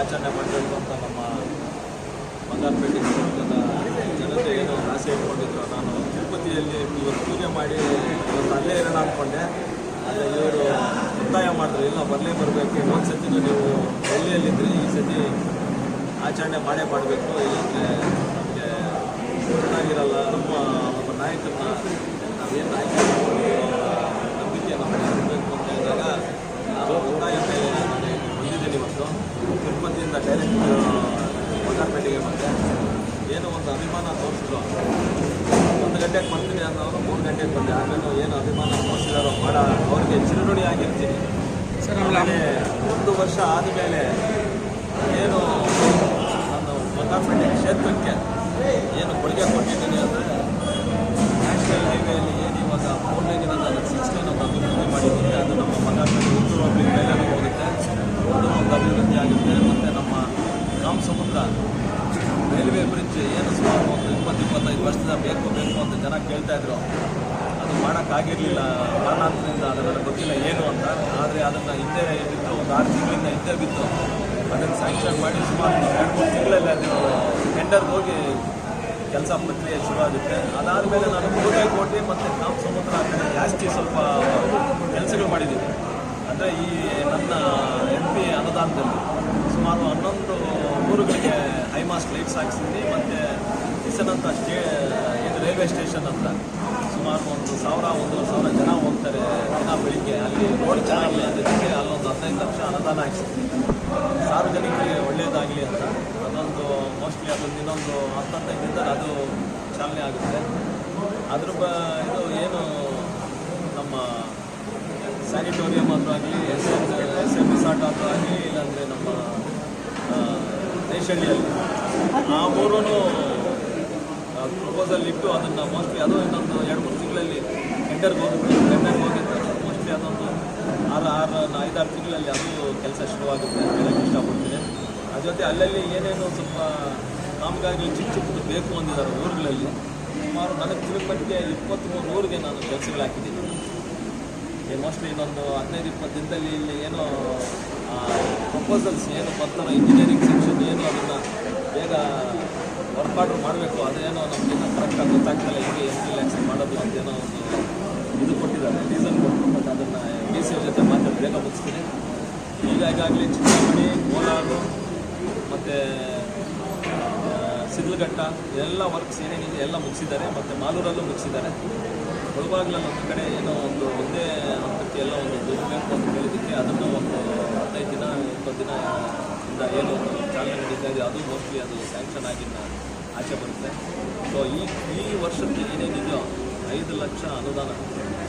ಆಚರಣೆ ಮಾಡಬೇಕು ಅಂತ ನಮ್ಮ ಬಂಗಾರಪೇಟೆ ಸಮುದ್ರದ ಜನತೆ ಏನೋ ಆಸೆ ಇಟ್ಕೊಂಡಿದ್ರು. ನಾನು ತಿರುಪತಿಯಲ್ಲಿ ಇವತ್ತು ಪೂಜೆ ಮಾಡಿ ಇವತ್ತು ಅಲ್ಲೇ ಇರೋಣ ಅಂದ್ಕೊಂಡೆ ಆದರೆ ಇವರು ಒತ್ತಾಯ ಮಾಡಿದ್ರು, ಇಲ್ಲ, ಬರಲೇ ಬರಬೇಕು. ಒಂದು ಸತಿನೂ ನೀವು ಡೆಲ್ಲಿಯಲ್ಲಿದ್ದರೆ ಈ ಸತಿ ಆಚರಣೆ ಮಾಡೇ ಮಾಡಬೇಕು. ಇಲ್ಲಂದರೆ ನಮಗೆ ಚೆನ್ನಾಗಿರಲ್ಲ ನಮ್ಮ ಒಬ್ಬ ನಾಯಕನ ನಾವೇನು ಆಯ್ಕೆ ಬಂಗಾರಪೇಟೆಗೆ ಬಂದೆ ಏನೋ ಒಂದು ಅಭಿಮಾನ ತೋರಿಸಿದ್ರು. ಒಂದು ಗಂಟೆಗೆ ಬರ್ತೀನಿ ಅನ್ನೋರು ಮೂರು ಗಂಟೆಗೆ ಬಂದೆ ಆಮೇಲೆ ಏನು ಅಭಿಮಾನ ತೋರಿಸಿದಾರೋ ಬಹಳ ಅವ್ರಿಗೆ ಚಿರುನುಡಿ ಆಗಿರ್ತೀನಿ. ಸರ್ ಆಮೇಲೆ ಒಂದು ವರ್ಷ ಆದಮೇಲೆ ಏನು ನಾನು ಬಂಗಾರಪೇಟೆ ಕ್ಷೇತ್ರಕ್ಕೆ ಏನು ಕೊಡುಗೆ ಕೊಟ್ಟಿದ್ದೀನಿ ಅಂದರೆ ನ್ಯಾಷನಲ್ ಹೈವೇಲಿ ಏನು ಇವಾಗ ಫೋರ್ ಲೈನಿಂದ ನಾನು ಸಿಕ್ಸ್ ಲೈನ್ ಒಂದು ಅಭಿವೃದ್ಧಿ ಮಾಡಿದ್ದೀನಿ. ಅದು ನಮ್ಮ ಬಂಗಾರಪೇಟೆ ಉತ್ತರ ಹೋಗ್ಲಿಕ್ಕೆ ಮೇಲೆ ಹೋಗುತ್ತೆ. ಅದು ಒಂದು ಅಭಿವೃದ್ಧಿ ಆಗುತ್ತೆ. ಮತ್ತು ನಮ್ಮ ಗ್ರಾಮ ಸಮುದ್ರ ಏನು ಸುಮಾರು ಒಂದು ಇಪ್ಪತ್ತು, ಇಪ್ಪತ್ತೈದು ವರ್ಷದಿಂದ ಬೇಕು ಬೇಕು ಅಂತ ಜನ ಕೇಳ್ತಾ ಇದ್ರು. ಅದು ಮಾಡೋಕ್ಕಾಗಿರಲಿಲ್ಲ ಕಾರಣಾಂತರದಿಂದ ಅದನ್ನೆಲ್ಲ ಗೊತ್ತಿಲ್ಲ ಏನು ಅಂತ. ಆದರೆ ಅದನ್ನು ಹಿಂದೆ ಬಿತ್ತು. ಒಂದು ಆರು ತಿಂಗಳಿಂದ ಹಿಂದೆ ಬಿತ್ತು. ಅದನ್ನು ಸ್ಯಾಂಕ್ಷನ್ ಮಾಡಿ ಸುಮಾರು ಎರಡು ಮೂರು ತಿಂಗಳಲ್ಲಿ ಅದು ಟೆಂಡರ್ ಹೋಗಿ ಕೆಲಸ ಪ್ರಕ್ರಿಯೆ ಶುರು ಆಗುತ್ತೆ ಅದಾದಮೇಲೆ ನಾನು ಕೋಟಿ ಮತ್ತು ನಾವು ಸಮುದ್ರ ಜಾಸ್ತಿ ಸ್ವಲ್ಪ ಕೆಲಸಗಳು ಮಾಡಿದ್ದೀವಿ ಅಂದರೆ ಈ ನನ್ನ ಎಂ ಪಿ ಅನುದಾನದಲ್ಲಿ ಸುಮಾರು ಹನ್ನೊಂದು ಹಾಕ್ಸಿದ್ದೀನಿ ಮತ್ತು ಇಸನಂತ ಸ್ಟೇ, ಇದು ರೈಲ್ವೆ ಸ್ಟೇಷನ್ ಅಂತ ಸುಮಾರು ಒಂದು ಸಾವಿರ, ಒಂದೂವರೆ ಸಾವಿರ ಜನ ಹೋಗ್ತಾರೆ ದಿನ ಬೆಳಿಗ್ಗೆ. ಅಲ್ಲಿ ರೋಡ್ ಚೆನ್ನಾಗಿಲ್ಲ ಅದಕ್ಕೆ ಅಲ್ಲೊಂದು ಹದಿನೈದು ಲಕ್ಷ ಅನುದಾನ ಹಾಕ್ಸಿದ್ವಿ. ಸಾರ್ವಜನಿಕರಿಗೆ ಒಳ್ಳೆಯದಾಗಲಿ ಅಂತ. ಅದೊಂದು ಮೋಸ್ಟ್ಲಿ ಅದೊಂದು ಇನ್ನೊಂದು ದಿನದಲ್ಲಿ ಅದು ಚಾಲನೆ ಆಗುತ್ತೆ. ಅದ್ರ ಬ ಇದು ಏನು ನಮ್ಮ ಸ್ಯಾನಿಟೋರಿಯಂ ಆದರೂ ಆಗಲಿ, S M S M resort ಆದರೂ ಆಗಲಿ, ಇಲ್ಲಾಂದರೆ ನಮ್ಮ ದೇಶಳ್ಳಿಯಲ್ಲಿ ಆ ಮೂರೂ ಪ್ರಪೋಸಲ್ ಇಟ್ಟು ಅದನ್ನು ಮೋಸ್ಟ್ಲಿ ಅದು ಇನ್ನೊಂದು ಎರಡು ಮೂರು ತಿಂಗಳಲ್ಲಿ ಟೆಂಡರ್ಗೆ ಹೋಗುತ್ತೆ. ಟೆಂಡರ್ಗೆ ಹೋಗಿದ್ದು ಮೋಸ್ಟ್ಲಿ ಅದೊಂದು ಆರು ಆರು, ಐದಾರು ತಿಂಗಳಲ್ಲಿ ಅದು ಕೆಲಸ ಶುರುವಾಗುತ್ತೆ ಅಂತ ಹೇಳಕ್ಕೆ ಇಷ್ಟಪಡ್ತೀನಿ. ಅದ್ರ ಜೊತೆ ಅಲ್ಲಲ್ಲಿ ಏನೇನು ಸ್ವಲ್ಪ ಕಾಮಗಾರಿ ಚಿಕ್ಕ ಚಿಕ್ಕದು ಬೇಕು ಅಂದಿದ್ದಾರೆ ಊರುಗಳಲ್ಲಿ. ಸುಮಾರು ನನಗೆ ತಿರುಪತಿಗೆ ಇಪ್ಪತ್ತ್ಮೂರು ಊರಿಗೆ ನಾನು ಕೆಲಸಗಳು ಹಾಕಿದ್ದೀನಿ. ಮೋಸ್ಟ್ಲಿ ಇನ್ನೊಂದು ಹದಿನೈದು, ಇಪ್ಪತ್ತು ದಿನದಲ್ಲಿ ಇಲ್ಲಿ ಏನೋ ಪ್ರಪೋಸಲ್ಸ್ ಏನು ಬರ್ತಾರೋ ಇಂಜಿನಿಯರಿಂಗ್ ಸೆಕ್ಷನ್ ಏನು ಅದನ್ನು ಬೇಗ ವರ್ಕ್ ಆರ್ಡ್ರ್ ಮಾಡಬೇಕು, ಅದೇನೋ ನಮಗಿನ್ನ ಕರೆಕ್ಟಾಗಿ ಗೊತ್ತಾಗ್ತಿಲ್ಲ ಹೇಗೆ ಎಂ ಪಿ ಲ್ಯಾಕ್ಸ್ ಮಾಡೋದು ಅಂತೇನೋ ಒಂದು ಇದು ಕೊಟ್ಟಿದ್ದಾರೆ ರೀಸನ್ ಕೊಟ್ಟು ಬಟ್ ಅದನ್ನು ಬಿ ಸಿ ಜೊತೆ ಮಾತಾಡಿ ಬೇಗ ಮುಗಿಸ್ತೀನಿ. ಈಗ ಈಗಾಗಲೇ ಕೋಲಾರು, ಮತ್ತು ಸಿದ್ಲಘಟ್ಟ ಎಲ್ಲ ವರ್ಕ್ಸ್ ಏನೇನಿದೆ ಎಲ್ಲ ಮುಗಿಸಿದ್ದಾರೆ, ಮತ್ತು ಮಾಲೂರಲ್ಲೂ ಮುಗಿಸಿದ್ದಾರೆ. ಮುಳುಬಾಗ್ಲಲ್ಲಿ ಒಂದು ಕಡೆ ಏನೋ ಒಂದು ಒಂದೇ ಹಂತಕ್ಕೆ ಎಲ್ಲ ಒಂದು ದುಡ್ಡು ಬೇಕು ಅಂತ ಹೇಳಿದ್ದಕ್ಕೆ ಅದನ್ನು ಒಂದು ಹದಿನೈದು ದಿನ ಇಪ್ಪತ್ತು ದಿನ ಇಂದ ಏನು ಅದು ಮೋಸ್ಟ್ಲಿ ಅದು ಸ್ಯಾಂಕ್ಷನ್ ಆಗಿದ್ದ ಆಚೆ ಬರುತ್ತೆ. ಸೊ ಈ ಈ ವರ್ಷಕ್ಕೆ ಏನೇನಿದೆಯೋ ಐದು ಲಕ್ಷ ಅನುದಾನ,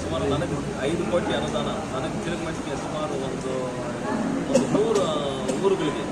ಸುಮಾರು ನನಗೆ ಐದು ಕೋಟಿ ಅನುದಾನ, ನನಗೆ ತಿರುಗಮಟ್ಟಿಗೆ ಸುಮಾರು ಒಂದು ಒಂದು ನೂರು ಊರುಗಳಿಗೆ.